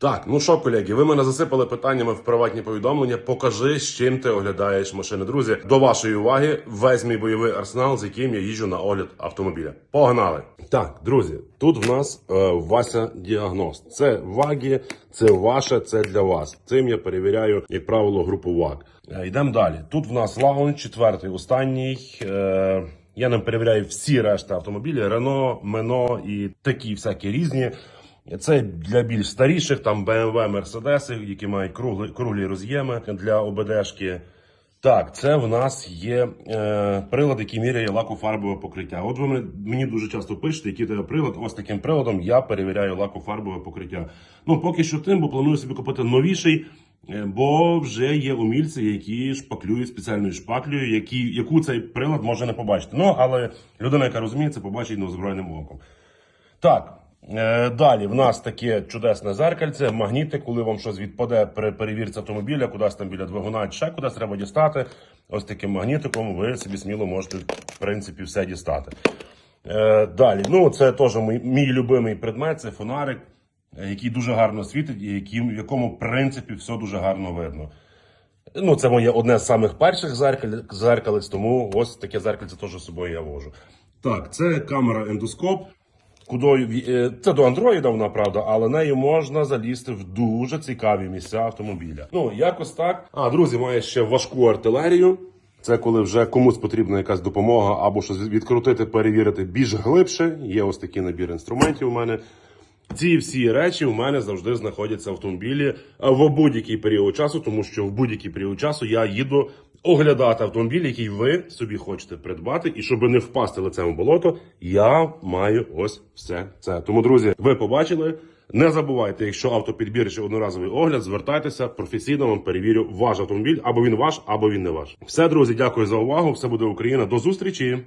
Так, ну що, колеги, ви мене засипали питаннями в приватні повідомлення. Покажи, з чим ти оглядаєш машини. Друзі, до вашої уваги весь мій бойовий арсенал, з яким я їжджу на огляд автомобіля. Погнали! Так, друзі, тут в нас е, Вася діагност. Це ваги, це ваше, це для вас. Цим я перевіряю, як правило, групу ВАГ. Е, йдемо далі. Тут в нас лаунж, четвертий, останній. Е, я ним перевіряю всі решта автомобілі: Рено, Мено і такі всякі різні. Це для більш старіших, там BMW, Мерседеси, які мають круглі, круглі роз'єми для ОБДшки. Так, це в нас є е, прилад, який міряє лакофарбове покриття. От ви мені дуже часто пишете, який тебе прилад. Ось таким приладом я перевіряю лакофарбове покриття. Ну, поки що тим, бо планую собі купити новіший, е, бо вже є умільці, які шпаклюють спеціальною шпаклею, які, яку цей прилад може не побачити. Ну, але людина, яка розуміє, це побачить неозброєним оком. Так, далі в нас таке чудесне зеркальце, магніти, коли вам щось відпаде при перевірці автомобіля, кудись там біля двигуна, чи ще кудись треба дістати. Ось таким магнітиком ви собі сміло можете, в принципі, все дістати. Е, далі, ну це теж мій, мій любимий предмет, це фонарик, е, який дуже гарно світить, і яким, в якому, в принципі, все дуже гарно видно. Ну, це моє одне з самих перших зеркалець, тому ось таке зеркальце теж з собою я вожу. Так, це камера ендоскоп. Кудою е, це до андроїда, вона правда, але нею можна залізти в дуже цікаві місця автомобіля. Ну якось так. А друзі, має ще важку артилерію. Це коли вже комусь потрібна якась допомога або щось відкрутити, перевірити більш глибше. Є ось такий набір інструментів у мене. Ці всі речі у мене завжди знаходяться в автомобілі е, в будь-який період часу, тому що в будь-який період часу я їду оглядати автомобіль, який ви собі хочете придбати, і щоб не впасти лицем у болото, я маю ось все це. Тому, друзі, ви побачили. Не забувайте, якщо автопідбір чи одноразовий огляд, звертайтеся професійно вам перевірю ваш автомобіль, або він ваш, або він не ваш. Все, друзі, дякую за увагу. Все буде Україна. До зустрічі.